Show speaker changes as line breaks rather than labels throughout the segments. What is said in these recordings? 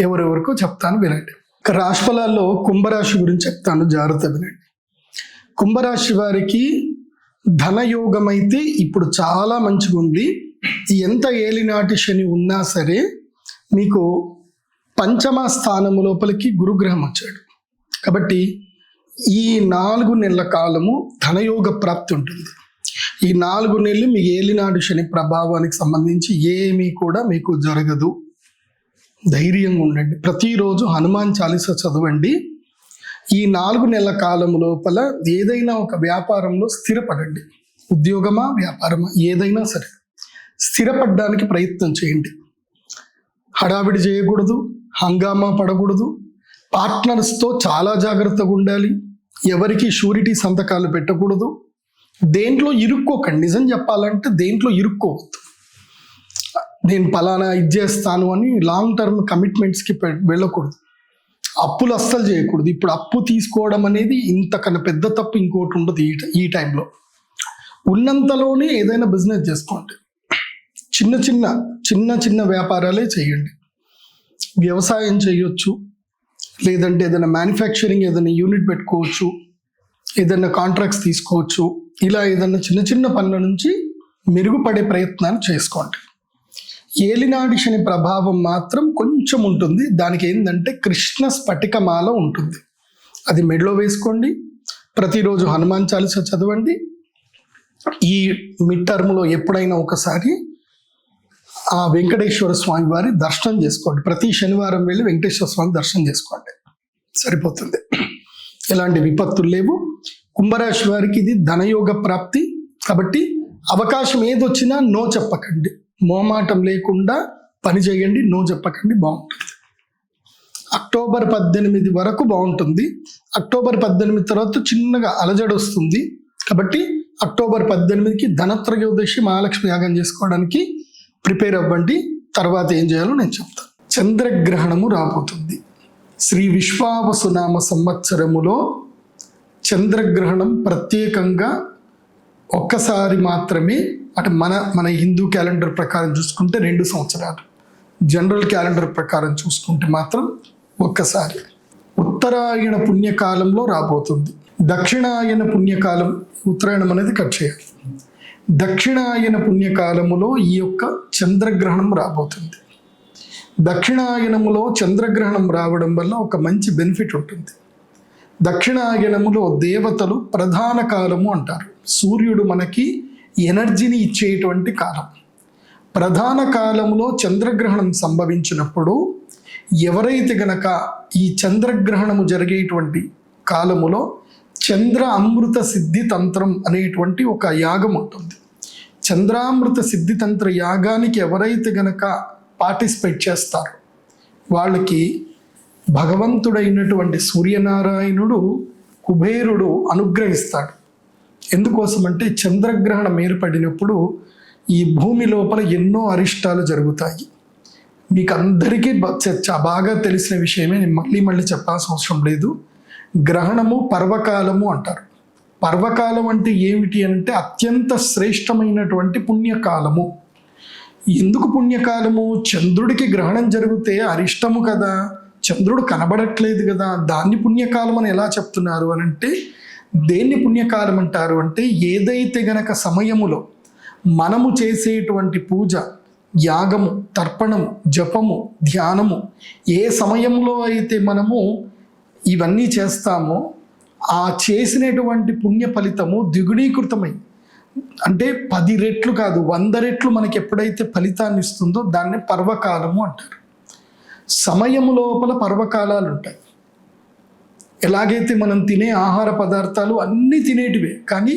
ఎవరెవరికో చెప్తాను వినండి. ఇక రాశి ఫలాల్లో కుంభరాశి గురించి చెప్తాను జాగ్రత్త వినండి. కుంభరాశి వారికి ధనయోగం అయితే ఇప్పుడు చాలా మంచిగా ఉంది. ఎంత ఏలినాటి శని ఉన్నా సరే మీకు పంచమ స్థానము లోపలికి గురుగ్రహం వచ్చాడు. కాబట్టి ఈ నాలుగు నెలల కాలము ధనయోగ ప్రాప్తి ఉంటుంది. ఈ నాలుగు నెలలు మీ ఏలినాడు శని ప్రభావానికి సంబంధించి ఏమీ కూడా మీకు జరగదు. ధైర్యంగా ఉండండి. ప్రతిరోజు హనుమాన్ చాలీస చదవండి. ఈ నాలుగు నెలల కాలం లోపల ఏదైనా ఒక వ్యాపారంలో స్థిరపడండి. ఉద్యోగమా వ్యాపారమా ఏదైనా సరే స్థిరపడడానికి ప్రయత్నం చేయండి. హడావిడి చేయకూడదు హంగామా పడకూడదు. పార్ట్నర్స్తో చాలా జాగ్రత్తగా ఉండాలి. ఎవరికి షూరిటీ సంతకాలు పెట్టకూడదు. దేంట్లో ఇరుక్కోకండి. నిజం చెప్పాలంటే దేంట్లో ఇరుక్కోవద్దు. నేను పలానా ఇది చేస్తాను అని లాంగ్ టర్మ్ కమిట్మెంట్స్కి పె- వెళ్ళకూడదు. అప్పులు అస్సలు చేయకూడదు. ఇప్పుడు అప్పు తీసుకోవడం అనేది ఇంతకన్నా పెద్ద తప్పు ఇంకోటి ఉండదు ఈ ఈ టైంలో ఉన్నంతలోనే ఏదైనా బిజినెస్ చేసుకోండి. చిన్న చిన్న చిన్న చిన్న వ్యాపారాలే చేయండి. వ్యవసాయం చేయొచ్చు. లేదంటే ఏదైనా మ్యానుఫ్యాక్చరింగ్ ఏదైనా యూనిట్ పెట్టుకోవచ్చు. ఏదైనా కాంట్రాక్ట్స్ తీసుకోవచ్చు. ఇలా ఏదైనా చిన్న చిన్న పనుల నుంచి మెరుగుపడే ప్రయత్నాలు చేసుకోండి. ఏలినాడి శని ప్రభావం మాత్రం కొంచెం ఉంటుంది. దానికి ఏంటంటే కృష్ణ స్ఫటికమాల ఉంటుంది. అది మెడలో వేసుకోండి. ప్రతిరోజు హనుమాన్ చాలీస చదవండి. ఈ మిడ్ టర్మ్లో ఎప్పుడైనా ఒకసారి ఆ వెంకటేశ్వర స్వామి వారి దర్శనం చేసుకోండి. ప్రతి శనివారం వెళ్ళి వెంకటేశ్వర స్వామి దర్శనం చేసుకోండి. సరిపోతుంది. ఎలాంటి విపత్తులు లేవు. కుంభరాశి వారికి ఇది ధనయోగ ప్రాప్తి. కాబట్టి అవకాశం ఏదొచ్చినా నో చెప్పకండి. మోమాటం లేకుండా పని చేయండి నో చెప్పకండి బాగుంటుంది. అక్టోబర్ పద్దెనిమిది వరకు బాగుంటుంది. అక్టోబర్ పద్దెనిమిది తర్వాత చిన్నగా అలజడి వస్తుంది. కాబట్టి అక్టోబర్ పద్దెనిమిదికి ధనత్రయోదశి మహాలక్ష్మి యాగం చేసుకోవడానికి ప్రిపేర్ అవ్వండి. తర్వాత ఏం చేయాలో నేను చెప్తాను చంద్రగ్రహణము రాబోతుంది. శ్రీ విశ్వావసునామ సంవత్సరములో చంద్రగ్రహణం ప్రత్యేకంగా ఒక్కసారి మాత్రమే అంటే మన మన హిందూ క్యాలెండర్ ప్రకారం చూసుకుంటే రెండు సంవత్సరాలు. జనరల్ క్యాలెండర్ ప్రకారం చూసుకుంటే మాత్రం ఒక్కసారి. ఉత్తరాయణ పుణ్యకాలంలో రాబోతుంది. దక్షిణాయన పుణ్యకాలం ఉత్తరాయణం అనేది కట్ చేయాలి. దక్షిణాయన పుణ్యకాలములో ఈ యొక్క చంద్రగ్రహణం రాబోతుంది. దక్షిణాయనములో చంద్రగ్రహణం రావడం వల్ల ఒక మంచి బెనిఫిట్ ఉంటుంది. దక్షిణాయనములో దేవతలు ప్రధాన కాలము అంటారు. సూర్యుడు మనకి ఎనర్జీని ఇచ్చేటువంటి కాలం. ప్రధాన కాలంలో చంద్రగ్రహణం సంభవించినప్పుడు ఎవరైతే గనక ఈ చంద్రగ్రహణము జరిగేటువంటి కాలములో చంద్ర అమృత సిద్ధి తంత్రం అనేటువంటి ఒక యాగం ఉంటుంది. చంద్రామృత సిద్ధి తంత్ర యాగానికి ఎవరైతే గనక పార్టిసిపేట్ చేస్తారో వాళ్ళకి భగవంతుడైనటువంటి సూర్యనారాయణుడు కుబేరుడు అనుగ్రహిస్తాడు. ఎందుకోసమంటే చంద్రగ్రహణం ఏర్పడినప్పుడు ఈ భూమి లోపల ఎన్నో అరిష్టాలు జరుగుతాయి. మీకు అందరికీ బాగా తెలిసిన విషయమే నేను మళ్ళీ మళ్ళీ చెప్పాల్సిన అవసరం లేదు. గ్రహణము పర్వకాలము అంటారు. పర్వకాలం అంటే ఏమిటి అంటే అత్యంత శ్రేష్టమైనటువంటి పుణ్యకాలము. ఎందుకు పుణ్యకాలము? చంద్రుడికి గ్రహణం జరిగితే అరిష్టము కదా. చంద్రుడు కనబడట్లేదు కదా. దాన్ని పుణ్యకాలం అని ఎలా చెప్తున్నారు అని అంటే దేన్ని పుణ్యకాలం అంటారు అంటే ఏదైతే గనక సమయములో మనము చేసేటువంటి పూజ యాగము తర్పణము జపము ధ్యానము ఏ సమయంలో అయితే మనము ఇవన్నీ చేస్తామో ఆ చేసినటువంటి పుణ్య ఫలితము ద్విగుణీకృతమై అంటే పది రెట్లు కాదు వంద రెట్లు మనకి ఎప్పుడైతే ఫలితాన్ని ఇస్తుందో దాన్ని పర్వకాలము అంటారు. సమయము లోపల పర్వకాలాలు ఉంటాయి. ఎలాగైతే మనం తినే ఆహార పదార్థాలు అన్నీ తినేటివే కానీ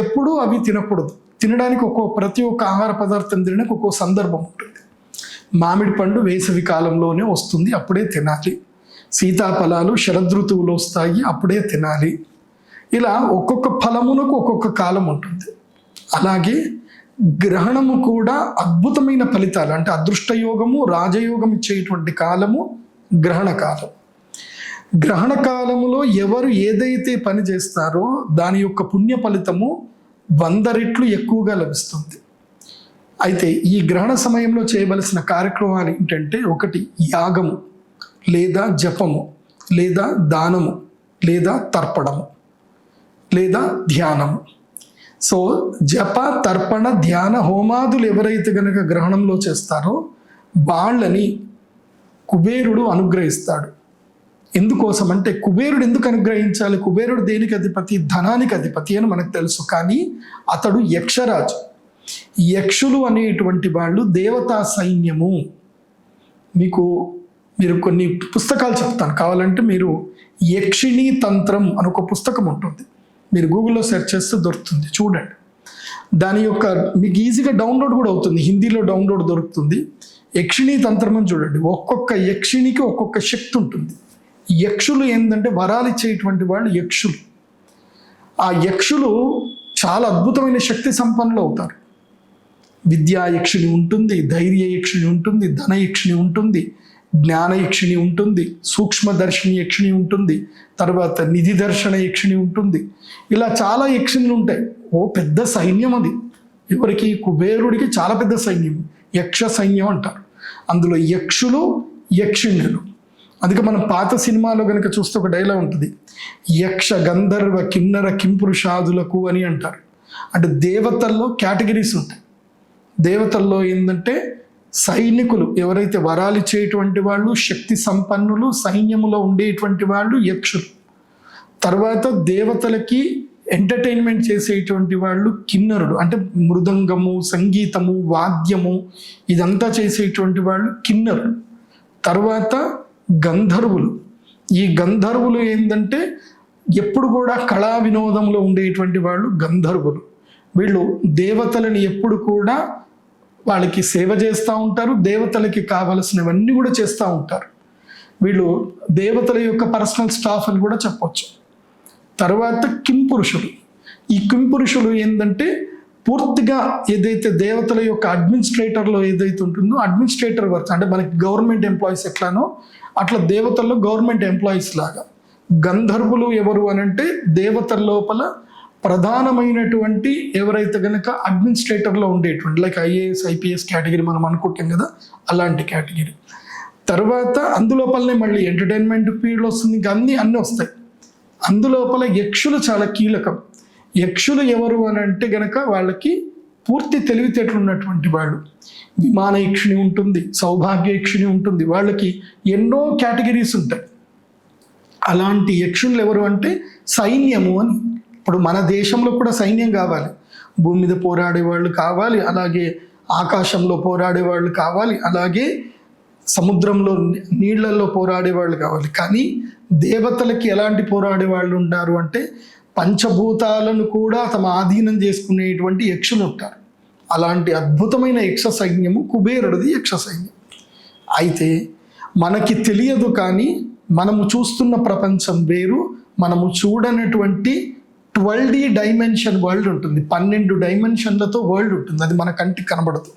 ఎప్పుడూ అవి తినకూడదు. తినడానికి ఒక్కో ప్రతి ఒక్క ఆహార పదార్థం తినడానికి ఒక్కో సందర్భం ఉంటుంది. మామిడి పండు వేసవి కాలంలోనే వస్తుంది అప్పుడే తినాలి. సీతాఫలాలు శరదృతువులో వస్తాయి అప్పుడే తినాలి. ఇలా ఒక్కొక్క ఫలమునకు ఒక్కొక్క కాలం ఉంటుంది. అలాగే గ్రహణము కూడా అద్భుతమైన ఫలితాలు అంటే అదృష్టయోగము రాజయోగం ఇచ్చేటువంటి కాలము గ్రహణ కాలం గ్రహణ కాలములో ఎవరు ఏదైతే పని చేస్తారో దాని యొక్క పుణ్య ఫలితము వంద రెట్లు ఎక్కువగా లభిస్తుంది. అయితే ఈ గ్రహణ సమయంలో చేయవలసిన కార్యక్రమాలు ఏంటంటే ఒకటి యాగము లేదా జపము లేదా దానము లేదా తర్పణము లేదా ధ్యానము. సో జప తర్పణ ధ్యాన హోమాదులు ఎవరైతే గనక గ్రహణంలో చేస్తారో వాళ్ళని కుబేరుడు అనుగ్రహిస్తాడు. ఎందుకోసం అంటే కుబేరుడు ఎందుకు అనుగ్రహించాలి? కుబేరుడు దేనికి అధిపతి? ధనానికి అధిపతి అని మనకు తెలుసు. కానీ అతడు యక్షరాజు. యక్షులు అనేటువంటి వాళ్ళు దేవతా సైన్యము. మీకు మీరు కొన్ని పుస్తకాలు చెప్తాను. కావాలంటే మీరు యక్షిణీ తంత్రం అని ఒక పుస్తకం ఉంటుంది. మీరు గూగుల్లో సెర్చ్ చేస్తే దొరుకుతుంది. చూడండి. దాని యొక్క మీకు ఈజీగా డౌన్లోడ్ కూడా అవుతుంది. హిందీలో డౌన్లోడ్ దొరుకుతుంది. యక్షిణీ తంత్రం అని చూడండి. ఒక్కొక్క యక్షిణికి ఒక్కొక్క శక్తి ఉంటుంది. యక్షులు ఏంటంటే వరాలు ఇచ్చేటువంటి వాళ్ళు యక్షులు. ఆ యక్షులు చాలా అద్భుతమైన శక్తి సంపన్నులు అవుతారు. విద్యా యక్షిణి ఉంటుంది ధైర్య యక్షుని ఉంటుంది ధన యక్షిణి ఉంటుంది జ్ఞాన యక్షిణి ఉంటుంది సూక్ష్మదర్శిని యక్షిణి ఉంటుంది తర్వాత నిధి దర్శన యక్షిణి ఉంటుంది. ఇలా చాలా యక్షిణులు ఉంటాయి. ఓ పెద్ద సైన్యం అది. ఎవరికి? కుబేరుడికి చాలా పెద్ద సైన్యం. యక్ష సైన్యం అంటారు. అందులో యక్షులు యక్షిణులు అందుకే మనం పాత సినిమాలో కనుక చూస్తే ఒక డైలాగ్ ఉంటుంది. యక్ష గంధర్వ కిన్నర కింపురుషాదులకు అని అంటారు. అంటే దేవతల్లో కేటగిరీస్ ఉంటాయి. దేవతల్లో ఏంటంటే సైనికులు ఎవరైతే వరాలు ఇచ్చేటువంటి వాళ్ళు శక్తి సంపన్నులు సైన్యములో ఉండేటువంటి వాళ్ళు యక్షులు. తర్వాత దేవతలకి ఎంటర్టైన్మెంట్ చేసేటువంటి వాళ్ళు కిన్నరుడు అంటే మృదంగము సంగీతము వాద్యము ఇదంతా చేసేటువంటి వాళ్ళు కిన్నరుడు తర్వాత గంధర్వులు. ఈ గంధర్వులు ఏంటంటే ఎప్పుడు కూడా కళా వినోదంలో ఉండేటువంటి వాళ్ళు గంధర్వులు. వీళ్ళు దేవతలని ఎప్పుడు కూడా వాళ్ళకి సేవ చేస్తూ ఉంటారు దేవతలకి కావలసినవన్నీ కూడా చేస్తూ ఉంటారు. వీళ్ళు దేవతల యొక్క పర్సనల్ స్టాఫ్ అని కూడా చెప్పొచ్చు. తర్వాత కింపురుషులు. ఈ కింపురుషులు ఏంటంటే పూర్తిగా ఏదైతే దేవతల యొక్క అడ్మినిస్ట్రేటర్లో ఏదైతే ఉంటుందో అడ్మినిస్ట్రేటర్ వర్క్ అంటే మనకి గవర్నమెంట్ ఎంప్లాయీస్ ఎట్లానో అట్లా దేవతల్లో గవర్నమెంట్ ఎంప్లాయీస్ లాగా. గంధర్వులు ఎవరు అని అంటే దేవతల లోపల ప్రధానమైనటువంటి ఎవరైతే కనుక అడ్మినిస్ట్రేటర్లో ఉండేటువంటి లైక్ ఐఏఎస్ ఐపీఎస్ కేటగిరీ మనం అనుకుంటాం కదా అలాంటి కేటగిరీ తర్వాత అందులోపలనే మళ్ళీ ఎంటర్టైన్మెంట్ పీరియడ్ వస్తుంది ఇంకా అన్నీ అన్నీ వస్తాయి. అందులోపల యక్షులు చాలా కీలకం. యక్షులు ఎవరు అని అంటే గనక వాళ్ళకి పూర్తి తెలివితేటలు ఉన్నటువంటి వాళ్ళు. విమాన యక్షుని ఉంటుంది సౌభాగ్య యక్షుని ఉంటుంది. వాళ్ళకి ఎన్నో కేటగిరీస్ ఉంటాయి. అలాంటి యక్షులు ఎవరు అంటే సైన్యము అని. ఇప్పుడు మన దేశంలో కూడా సైన్యం కావాలి. భూమి మీద పోరాడే వాళ్ళు కావాలి అలాగే ఆకాశంలో పోరాడే వాళ్ళు కావాలి అలాగే సముద్రంలో నీళ్ళలో నీళ్ళల్లో పోరాడే వాళ్ళు కావాలి. కానీ దేవతలకి ఎలాంటి పోరాడే వాళ్ళు ఉన్నారు అంటే పంచభూతాలను కూడా తమ ఆధీనం చేసుకునేటువంటి యక్షులు ఉంటారు అలాంటి అద్భుతమైన యక్ష సైన్యము కుబేరుడిది యక్ష సైన్యం అయితే మనకి తెలియదు కానీ మనము చూస్తున్న ప్రపంచం వేరు మనము చూడనటువంటి ట్వెల్వ్ డి డైమెన్షన్ వరల్డ్ ఉంటుంది. పన్నెండు డైమెన్షన్లతో వరల్డ్ ఉంటుంది. అది మన కంటికి కనబడదు.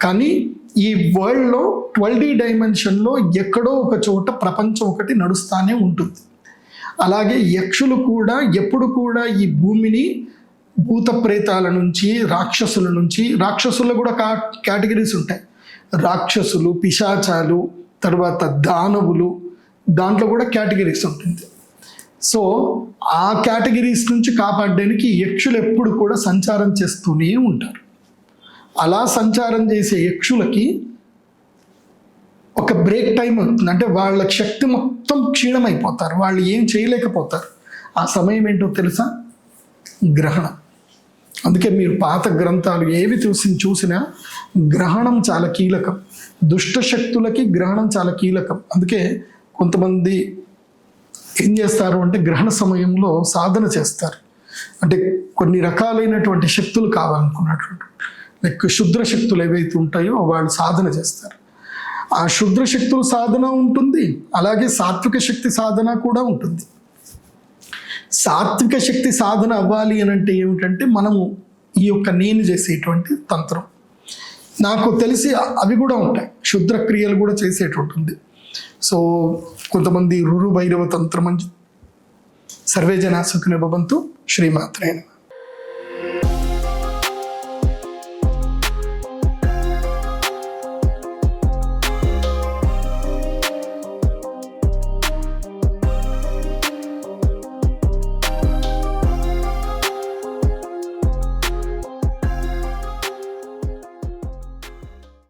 కానీ ఈ వరల్డ్లో ట్వెల్వ్ డి డైమెన్షన్లో ఎక్కడో ఒక చోట ప్రపంచం ఒకటి నడుస్తూనే ఉంటుంది. అలాగే యక్షులు కూడా ఎప్పుడు కూడా ఈ భూమిని భూత ప్రేతాల నుంచి రాక్షసుల నుంచి రాక్షసుల్లో కూడా కా కేటగిరీస్ ఉంటాయి. రాక్షసులు పిశాచాలు తర్వాత దానవులు దాంట్లో కూడా కేటగిరీస్ ఉంటుంది. సో ఆ కేటగిరీస్ నుంచి కాపాడడానికి యక్షులు ఎప్పుడు కూడా సంచారం చేస్తూనే ఉంటారు. అలా సంచారం చేసే యక్షులకి ఒక బ్రేక్ టైం అవుతుంది అంటే వాళ్ళ శక్తి మొత్తం క్షీణమైపోతారు. వాళ్ళు ఏం చేయలేకపోతారు. ఆ సమయం ఏంటో తెలుసా? గ్రహణం. అందుకే మీరు పాత గ్రంథాలు ఏవి చూసి చూసినా గ్రహణం చాలా కీలకం. దుష్ట శక్తులకి గ్రహణం చాలా కీలకం. అందుకే కొంతమంది ఏం చేస్తారు అంటే గ్రహణ సమయంలో సాధన చేస్తారు. అంటే కొన్ని రకాలైనటువంటి శక్తులు కావాలనుకున్నటువంటి లైక్ శుద్ర శక్తులు ఏవైతే ఉంటాయో వాళ్ళు సాధన చేస్తారు. ఆ శుద్ర శక్తుల సాధన ఉంటుంది అలాగే సాత్విక శక్తి సాధన కూడా ఉంటుంది. సాత్విక శక్తి సాధన అవ్వాలి అని అంటే ఏమిటంటే మనము ఈ యొక్క నేను చేసేటువంటి తంత్రం. నాకు తెలిసి అవి కూడా ఉంటాయి శుద్ర క్రియలు కూడా చేసేటట్టుంది సో కొంతమంది రురు భైరవ తంత్రం అని సర్వే సుఖిన భవంతు శ్రీమాత్రేణ